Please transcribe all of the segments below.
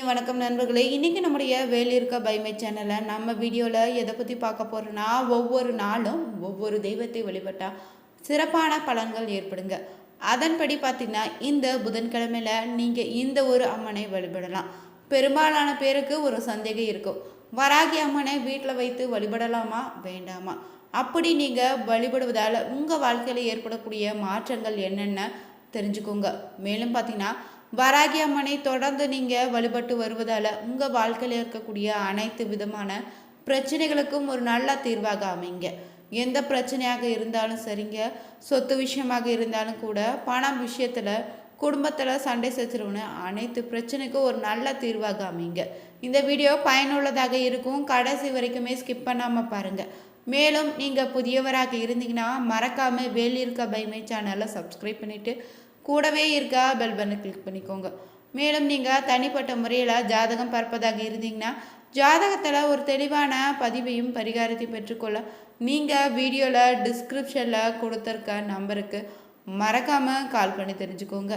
வணக்கம் நண்பர்களே. இன்றைக்கி நம்முடைய வேலிருக்க பைமை சேனலில் நம்ம வீடியோவில் எதை பற்றி பார்க்க போகிறோன்னா ஒவ்வொரு நாளும் ஒவ்வொரு தெய்வத்தை வழிபட்டால் சிறப்பான பலன்கள் ஏற்படுங்க. அதன்படி பார்த்திங்கன்னா இந்த புதன்கிழமையில் நீங்கள் இந்த ஒரு அம்மனை வழிபடலாம். பெரும்பாலான பேருக்கு ஒரு சந்தேகம் இருக்கும். வராகி அம்மனை வீட்டில் வைத்து வழிபடலாமா வேண்டாமா? அப்படி நீங்கள் வழிபடுவதால் உங்கள் வாழ்க்கையில் ஏற்படக்கூடிய மாற்றங்கள் என்னென்ன தெரிஞ்சுக்கோங்க. மேலும் பார்த்திங்கன்னா வராகி அம்மனை தொடர்ந்து நீங்கள் வழிபட்டு வருவதால் உங்கள் வாழ்க்கையில் இருக்கக்கூடிய அனைத்து விதமான பிரச்சனைகளுக்கும் ஒரு நல்ல தீர்வாக அமைங்க. எந்த பிரச்சனையாக இருந்தாலும் சரிங்க. சொத்து விஷயமாக இருந்தாலும் கூட பணம் விஷயத்தில் குடும்பத்தில் சண்டை சச்சரவுன்னு அனைத்து பிரச்சனைக்கும் ஒரு நல்ல தீர்வாக அமைங்க. இந்த வீடியோ பயனுள்ளதாக இருக்கும். கடைசி வரைக்குமே ஸ்கிப் பண்ணாமல் பாருங்கள் மேலும் நீங்கள் புதியவராக இருந்தீங்கன்னா மறக்காமல் வேலியிருக்க பைமை சேனலை சப்ஸ்கிரைப் பண்ணிவிட்டு கூடவே இருக்கா? பெல் பட்டனை கிளிக் பண்ணிக்கோங்க. மேலும் நீங்கள் தனிப்பட்ட முறையில் ஜாதகம் பார்ப்பதாக இருந்தீங்கன்னா ஜாதகத்தில் ஒரு தெளிவான பதிவையும் பரிகாரத்தையும் பெற்றுக்கொள்ள நீங்கள் வீடியோவில் டிஸ்கிரிப்ஷனில் கொடுத்துருக்க நம்பருக்கு மறக்காமல் கால் பண்ணி தெரிஞ்சுக்கோங்க.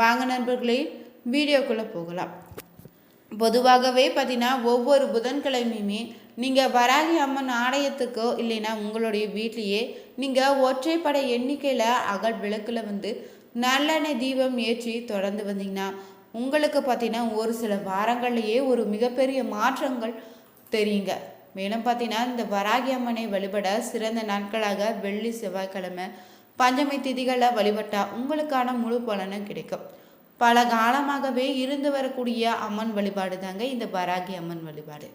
வாங்க நண்பர்களே வீடியோக்குள்ளே போகலாம். பொதுவாகவே பார்த்தீங்கன்னா ஒவ்வொரு புதன்கிழமையுமே நீங்கள் வராகி அம்மன் ஆலயத்துக்கோ இல்லைன்னா உங்களுடைய வீட்லேயே நீங்கள் ஒற்றைப்படை எண்ணிக்கையில் அகல் விளக்கில் வந்து நல்லெண்ணெய் தீபம் ஏற்றி தொடர்ந்து வந்தீங்கன்னா உங்களுக்கு பார்த்தீங்கன்னா ஒரு சில வாரங்கள்லேயே ஒரு மிகப்பெரிய மாற்றங்கள் தெரியுங்க. மேலும் பார்த்தீங்கன்னா இந்த வராகி அம்மனை வழிபட சிறந்த நாட்களாக வெள்ளி செவ்வாய்க்கிழமை பஞ்சமி திதிகளில் வழிபட்டால் உங்களுக்கான முழு பலனும் கிடைக்கும். பல காலமாகவே இருந்து வரக்கூடிய அம்மன் வழிபாடு தாங்க இந்த வராகி அம்மன் வழிபாடு.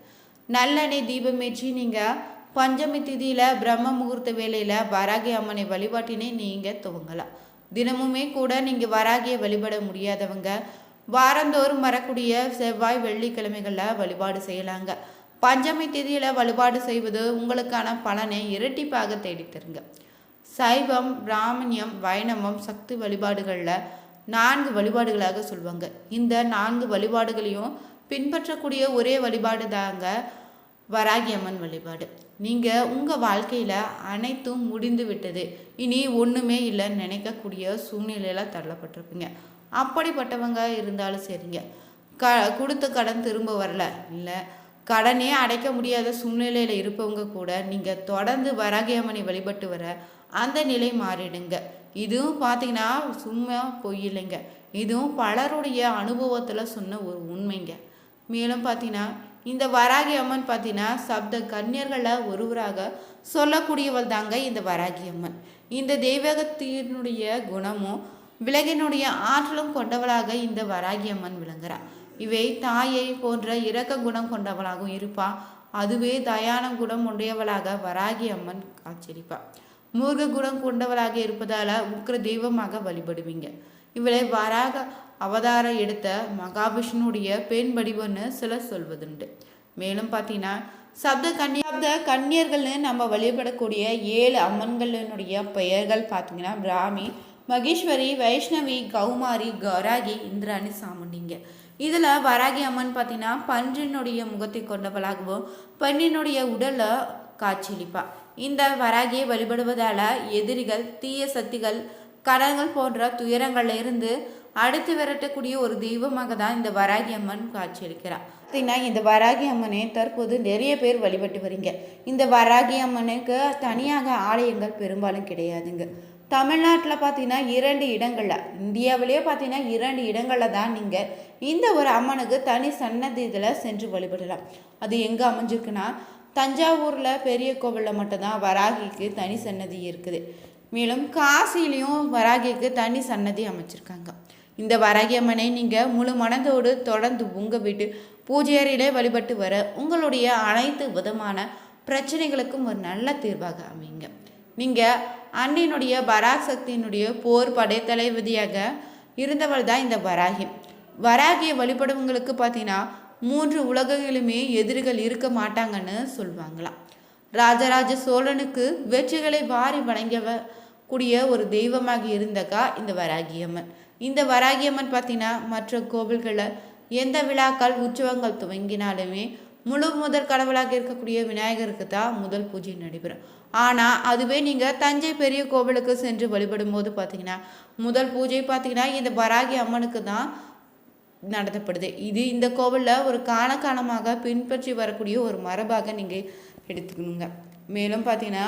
நல்லெண்ணெய் தீபமேற்றி நீங்கள் பஞ்சமி திதியில் பிரம்ம முகூர்த்த வேலையில் வராகி அம்மனை வழிபாட்டினை நீங்கள் துவங்கலாம். தினமுமே கூட நீங்கள் வராகியை வழிபட முடியாதவங்க வாரந்தோறும் வரக்கூடிய செவ்வாய் வெள்ளிக்கிழமைகளில் வழிபாடு செய்யலாங்க. பஞ்சமி திதியில் வழிபாடு செய்வது உங்களுக்கான பலனை இரட்டிப்பாக தேடித்தருங்க. சைவம் பிராமணியம் வைணவம் சக்தி வழிபாடுகளில் நான்கு வழிபாடுகளாக சொல்லுவாங்க இந்த நான்கு வழிபாடுகளையும் பின்பற்றக்கூடிய ஒரே வழிபாடு தாங்க வராகி அம்மன் வழிபாடு. நீங்கள் உங்கள் வாழ்க்கையில் அனைத்தும் முடிந்து விட்டது. இனி ஒன்றுமே இல்லைன்னு நினைக்கக்கூடிய சூழ்நிலையில் தள்ளப்பட்டிருப்பீங்க. அப்படிப்பட்டவங்க இருந்தாலும் சரிங்க. க கொடுத்த கடன் திரும்ப வரல. இல்லை கடனே அடைக்க முடியாத சூழ்நிலையில் இருப்பவங்க கூட நீங்கள் தொடர்ந்து வராகி அம்மனை வழிபட்டு வர அந்த நிலை மாறிடுங்க. இதுவும் பார்த்தீங்கன்னா சும்மா பொய் இல்லைங்க. இதுவும் பலருடைய அனுபவத்தில் சொன்ன ஒரு உண்மைங்க. மேலும் பார்த்தீங்கன்னா இந்த வராகி அம்மன் பார்த்தீங்கன்னா சப்த கன்னியர்களில் ஒருவராக சொல்லக்கூடியவள் தாங்க இந்த வராகி அம்மன். இந்த தெய்வகத்தினுடைய குணமும் விலகினுடைய ஆற்றலும் கொண்டவளாக இந்த வராகி அம்மன் விளங்குறார் இவை தாயை போன்ற இரக்க குணம் கொண்டவளாகவும் இருப்பா. அதுவே தயான குணம் உடையவளாக வராகி அம்மன் காட்சியளிப்பா மூர்க குணம் கொண்டவளாக இருப்பதால உக்கிர தெய்வமாக வழிபடுவீங்க. இவளை வராக அவதாரம் எடுத்த மகாவிஷ்ணுடைய பெண் வடிவம்னு சிலர் சொல்வதுண்டு. மேலும் பார்த்தீங்கன்னா சப்த கன்னிய சப்த கன்னியர்கள்னு நம்ம வழிபடக்கூடிய ஏழு அம்மன்களினுடைய பெயர்கள் பார்த்தீங்கன்னா பிராமி மகேஸ்வரி வைஷ்ணவி கௌமாரி கௌராகி இந்திராணி சாமுண்டிங்க. இதில் வராகி அம்மன் பார்த்தீங்கன்னா பன்றினுடைய முகத்தை கொண்டவளாகவும் பெண்ணினுடைய உடலை காட்சியளிப்பா. இந்த வராகியை வழிபடுவதால் எதிரிகள் தீய சக்திகள் கடங்கள் போன்ற துயரங்களிலிருந்து இருந்து அடுத்து விரட்டக்கூடிய ஒரு தெய்வமாக தான் இந்த வராகி அம்மன் காட்சியளிக்கிறார். பார்த்தீங்கன்னா இந்த வராகி அம்மனை தற்போது நிறைய பேர் வழிபட்டு வரீங்க. இந்த வராகி அம்மனுக்கு தனியாக ஆலயங்கள் பெரும்பாலும் கிடையாதுங்க. தமிழ்நாட்டில் பார்த்தீங்கன்னா இரண்டு இடங்களில் இந்தியாவிலேயே பார்த்தீங்கன்னா இரண்டு இடங்களில் தான் நீங்கள் இந்த ஒரு அம்மனுக்கு தனி சன்னதியில் சென்று வழிபடலாம். அது எங்கே அமைஞ்சிருக்குன்னா தஞ்சாவூரில் பெரிய கோவிலில் மட்டும்தான் வராகிக்கு தனி சன்னதி இருக்குது. மேலும் காசிலையும் வராகிக்கு தனி சன்னதி அமைச்சிருக்காங்க. இந்த வராகியம்மனை நீங்கள் முழு மனதோடு தொடர்ந்து உங்கள் வீட்டு பூஜை அறையிலே வழிபட்டு வர உங்களுடைய அனைத்து விதமான பிரச்சனைகளுக்கும் ஒரு நல்ல தீர்வாக அமைங்க நீங்கள் அன்னையினுடைய பராக் சக்தியினுடைய போர் படை தளபதியாக இருந்தவள் தான் இந்த வராகி. வராகியை வழிபடுவங்களுக்கு பார்த்தீங்கன்னா மூன்று உலகங்களுமே எதிரிகள் இருக்க மாட்டாங்கன்னு சொல்லுவாங்களாம் ராஜராஜ சோழனுக்கு வெற்றிகளை வாரி வழங்கியவ கூடிய ஒரு தெய்வமாக இருந்தக்கா இந்த வராகியம்மன். இந்த வராகியம்மன் பார்த்தீங்கன்னா மற்ற கோவில்களில் எந்த விழாக்கள் உற்சவங்கள் துவங்கினாலுமே முழு முதல் கடவுளாக இருக்கக்கூடிய விநாயகருக்கு தான் முதல் பூஜை நடைபெறும். ஆனால் அதுவே நீங்கள் தஞ்சை பெரிய கோவிலுக்கு சென்று வழிபடும் போது பார்த்தீங்கன்னா முதல் பூஜை பார்த்தீங்கன்னா இந்த வராகி அம்மனுக்கு தான் நடத்தப்படுது. இது இந்த கோவிலில் ஒரு காலகாலமாக பின்பற்றி வரக்கூடிய ஒரு மரபாக நீங்கள் எடுத்துக்கணுங்க. மேலும் பார்த்தீங்கன்னா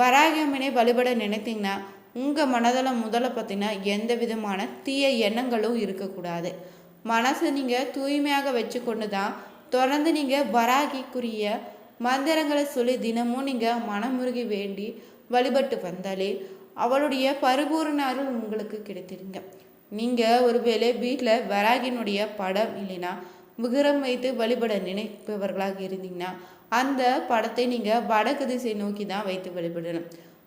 வராகி அம்மனை வழிபட நினைத்தீங்கன்னா உங்கள் மனதில் முதல்ல பார்த்தீங்கன்னா எந்த விதமான தீய எண்ணங்களும் இருக்கக்கூடாது. மனசை நீங்கள் தூய்மையாக வச்சு கொண்டு தான் தொடர்ந்து நீங்கள் வராகிக்குரிய மந்திரங்களை சொல்லி தினமும் நீங்கள் மனமுருகி வேண்டி வழிபட்டு வந்தாலே அவளுடைய பரிபூர்ண அருள் உங்களுக்கு கிடைத்திருங்க நீங்கள் ஒருவேளை வீட்டில் வராகினுடைய படம் இல்லைன்னா விகரம் வைத்து வழிபட நினைப்பவர்களாக இருந்தீங்கன்னா அந்த படத்தை நீங்கள் வடக்கு திசை நோக்கி தான் வைத்து வழிபடணும்.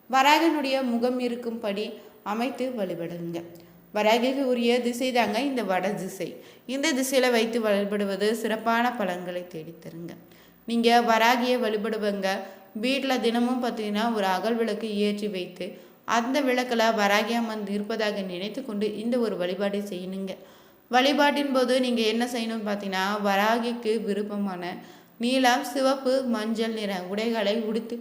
வராகனுடைய முகம் இருக்கும்படி அமைத்து வழிபடுங்க. வராகிக்கு உரிய திசை தாங்க இந்த வட திசை. இந்த திசையில் வைத்து வழிபடுவது சிறப்பான பலன்களை தேடித்தருங்க நீங்கள் வராகியை வழிபடுவங்க. வீட்டில் தினமும் பார்த்தீங்கன்னா ஒரு அகல் விளக்கு ஏற்றி வைத்து அந்த விளக்கில் வராகி அம்மன் இருப்பதாக நினைத்து கொண்டு இந்த ஒரு வழிபாடை செய்யணுங்க வழிபாட்டின் போது நீங்கள் என்ன செய்யணும்னு பார்த்தீங்கன்னா வராகிக்கு விருப்பமான நீலம் சிவப்பு மஞ்சள் நிற உடைகளை உடுத்து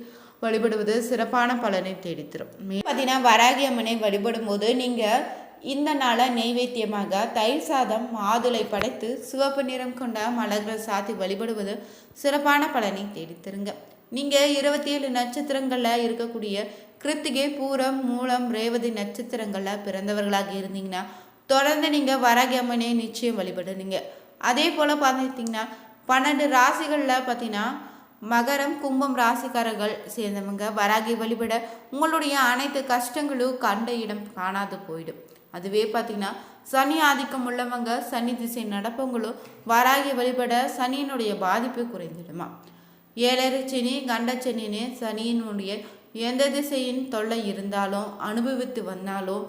வழிபடுவது சிறப்பான பலனை தேடித்தரும். பார்த்தீங்கன்னா வராகி அம்மனை வழிபடும் போது நீங்கள் இந்த நாளை நெய்வேத்தியமாக தயிர் சாதம் மாதுளை படைத்து சிவப்பு நிறம் கொண்ட மலர்கள் சாத்தி வழிபடுவது சிறப்பான பலனை தேடித்தருங்க. நீங்கள் இருபத்தி ஏழு நட்சத்திரங்களில் இருக்கக்கூடிய கிருத்திகை பூரம் மூலம் ரேவதி நட்சத்திரங்களில் பிறந்தவர்களாக இருந்தீங்கன்னா தொடர்ந்து நீங்கள் வராகி அம்மனை நிச்சயம் வழிபடுனீங்க அதே போல் பார்த்துட்டிங்கன்னா பன்னெண்டு ராசிகளில் பார்த்தீங்கன்னா மகரம் கும்பம் ராசிக்காரர்கள் சேர்ந்தவங்க. வராகி வழிபட உங்களுடைய அனைத்து கஷ்டங்களும் கண்ட இடம் காணாது போயிடும். அதுவே பார்த்தீங்கன்னா சனி ஆதிக்கம் உள்ளவங்க சனி திசை நடப்பவங்களும் வராகி வழிபட சனியினுடைய பாதிப்பு குறைந்திடுமா? ஏழரை சனி கண்டச்சனின்னு சனியினுடைய எந்த திசையின் தொல்லை இருந்தாலும் அனுபவித்து வந்தாலும்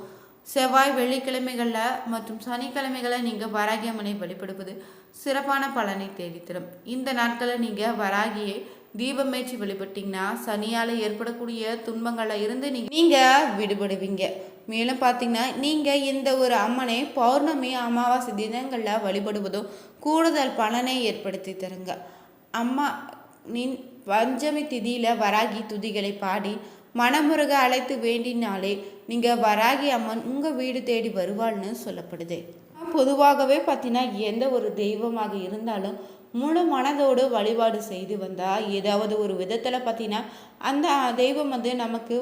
செவ்வாய் வெள்ளிக்கிழமைகளில் மற்றும் சனிக்கிழமைகளில் நீங்கள் வராகி அம்மனை வழிபடுவது சிறப்பான பலனை தேடித்தரும். இந்த நாட்களில் நீங்கள் வராகியை தீபமேற்றி வழிபட்டிங்கன்னா சனியால் ஏற்படக்கூடிய துன்பங்களில் இருந்து நீங்கள் விடுபடுவீங்க. மேலும் பார்த்தீங்கன்னா நீங்கள் இந்த ஒரு அம்மனை பௌர்ணமி அமாவாசை தினங்களில் வழிபடுவதும் கூடுதல் பலனை ஏற்படுத்தி தருங்க. அம்மா நின் பஞ்சமி திதியில் வராகி துதிகளை பாடி மனமுருக அழைத்து வேண்டினாலே நீங்கள் வராகி அம்மன் உங்கள் வீடு தேடி வருவாள்னு சொல்லப்படுது பொதுவாகவே பார்த்தீங்கன்னா எந்த ஒரு தெய்வமாக இருந்தாலும் முழு மனதோடு வழிபாடு செய்து வந்தால் ஏதாவது ஒரு விதத்தில் பார்த்தீங்கன்னா அந்த தெய்வம் வந்து நமக்கு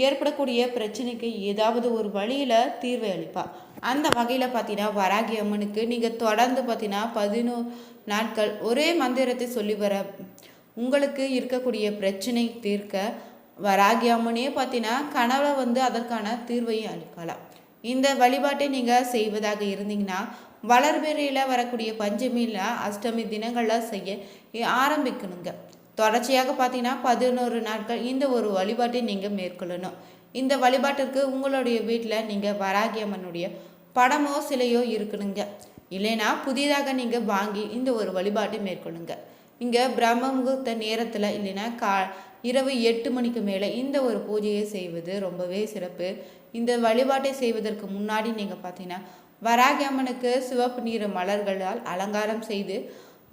ஏற்படக்கூடிய பிரச்சனைக்கு ஏதாவது ஒரு வழியில் தீர்வை அளிப்பாள் அந்த வகையில் பார்த்தீங்கன்னா வராகி அம்மனுக்கு நீங்கள் தொடர்ந்து பார்த்தீங்கன்னா பதினோரு நாட்கள் ஒரே மந்திரத்தை சொல்லி வர உங்களுக்கு இருக்கக்கூடிய பிரச்சனை தீர்க்க வராகி அம்மனே பார்த்தீங்கன்னா கனவுல வந்து அதற்கான தீர்வையும் அளிக்கலாம் இந்த வழிபாட்டை நீங்கள் செய்வதாக இருந்தீங்கன்னா வளர்பிறையில் வரக்கூடிய பஞ்சமியில் அஷ்டமி தினங்களில் செய்ய ஆரம்பிக்கணுங்க. தொடர்ச்சியாக பார்த்தீங்கன்னா பதினோரு நாட்கள் இந்த ஒரு வழிபாட்டை நீங்கள் மேற்கொள்ளணும். இந்த வழிபாட்டிற்கு உங்களுடைய வீட்டில் நீங்கள் வராகி அம்மனுடைய படமோ சிலையோ இருக்கணுங்க. இல்லைன்னா புதிதாக நீங்கள் வாங்கி இந்த ஒரு வழிபாட்டை மேற்கொள்ளுங்க. இங்கே பிரம்ம முகூர்த்த நேரத்தில் இல்லைன்னா கா இரவு எட்டு மணிக்கு மேலே இந்த ஒரு பூஜையை செய்வது ரொம்பவே சிறப்பு. இந்த வழிபாட்டை செய்வதற்கு முன்னாடி நீங்கள் பார்த்தீங்கன்னா வராகி அம்மனுக்கு சிவப்பு நீர மலர்களால் அலங்காரம் செய்து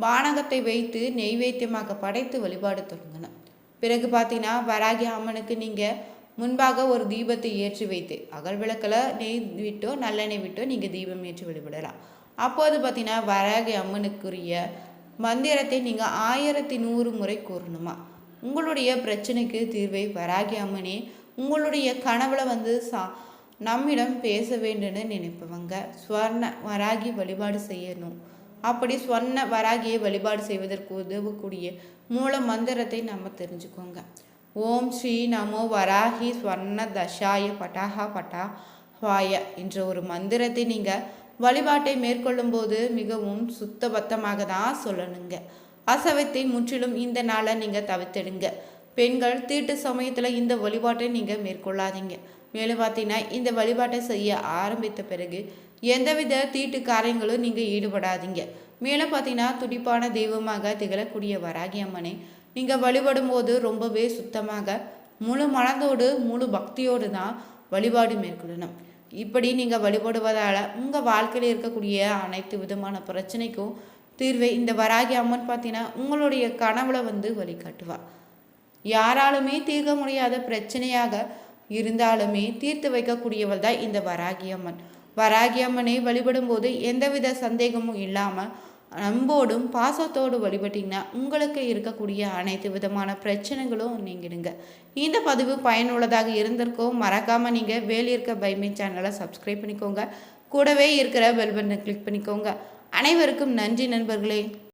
வானகத்தை வைத்து நெய்வேத்தியமாக படைத்து வழிபாடு தொடங்கணும் பிறகு பார்த்தீங்கன்னா வராகி அம்மனுக்கு நீங்கள் முன்பாக ஒரு தீபத்தை ஏற்றி வைத்து அகல் விளக்கில் நெய் விட்டோ நல்லெண்ணெய் விட்டோ நீங்கள் தீபம் ஏற்றி வழிபடலாம். அப்போது பார்த்தீங்கன்னா வராகி அம்மனுக்குரிய மந்திரத்தை நீங்கள் ஆயிரத்தி நூறு முறை கூறணுமா? உங்களுடைய பிரச்சனைக்கு தீர்வை வராகி அம்மனே உங்களுடைய கனவுல வந்து சா நம்மிடம் பேச வேண்டும்னு நினைப்பவங்க ஸ்வர்ண வராகி வழிபாடு செய்யணும். அப்படி ஸ்வர்ண வராகியை வழிபாடு செய்வதற்கு உதவக்கூடிய மூல மந்திரத்தை நம்ம தெரிஞ்சுக்கோங்க. ஓம் ஸ்ரீ நமோ வராகி ஸ்வர்ண தஷாய பட்டாகா பட்டா ஹாய என்ற ஒரு மந்திரத்தை நீங்கள் வழிபாட்டை மேற்கொள்ளும்போது மிகவும் சுத்தபத்தமாக தான் சொல்லணுங்க. அசவத்தை முற்றிலும் இந்த நாளை நீங்கள் தவிர்த்திடுங்க. பெண்கள் தீட்டு சமயத்தில் இந்த வழிபாட்டை நீங்கள் மேற்கொள்ளாதீங்க. மேலும் பார்த்தீங்கன்னா இந்த வழிபாட்டை செய்ய ஆரம்பித்த பிறகு எந்தவித தீட்டு காரியங்களும் நீங்கள் ஈடுபடாதீங்க. மேலும் பார்த்தீங்கன்னா துடிப்பான தெய்வமாக திகழக்கூடிய வராகி அம்மனை நீங்கள் வழிபடும் போது ரொம்பவே சுத்தமாக முழு மனதோடு முழு பக்தியோடு தான் வழிபாடு மேற்கொள்ளணும். இப்படி நீங்கள் வழிபடுவதால் உங்கள் வாழ்க்கையில் இருக்கக்கூடிய அனைத்து விதமான பிரச்சனைக்கும் தீர்வை இந்த வராகி அம்மன் பார்த்தீங்கன்னா உங்களுடைய கனவுல வந்து வழிகாட்டுவாள் யாராலுமே தீர்க்க முடியாத பிரச்சனையாக இருந்தாலுமே தீர்த்து வைக்கக்கூடியவள் தான் இந்த வராகி அம்மன். வராகி அம்மனை வழிபடும் போது எந்தவித சந்தேகமும் இல்லாமல் அன்போடும் பாசத்தோடு வழிபட்டிங்கன்னா உங்களுக்கு இருக்கக்கூடிய அனைத்து விதமான பிரச்சனைகளும் நீங்கிடுங்க. இந்த பதிவு பயனுள்ளதாக இருந்திருக்கோம் மறக்காமல் நீங்கள் வேலியிருக்க பைமே சேனலை சப்ஸ்கிரைப் பண்ணிக்கோங்க. கூடவே இருக்கிற பெல் பட்டனை கிளிக் பண்ணிக்கோங்க. அனைவருக்கும் நன்றி நண்பர்களே.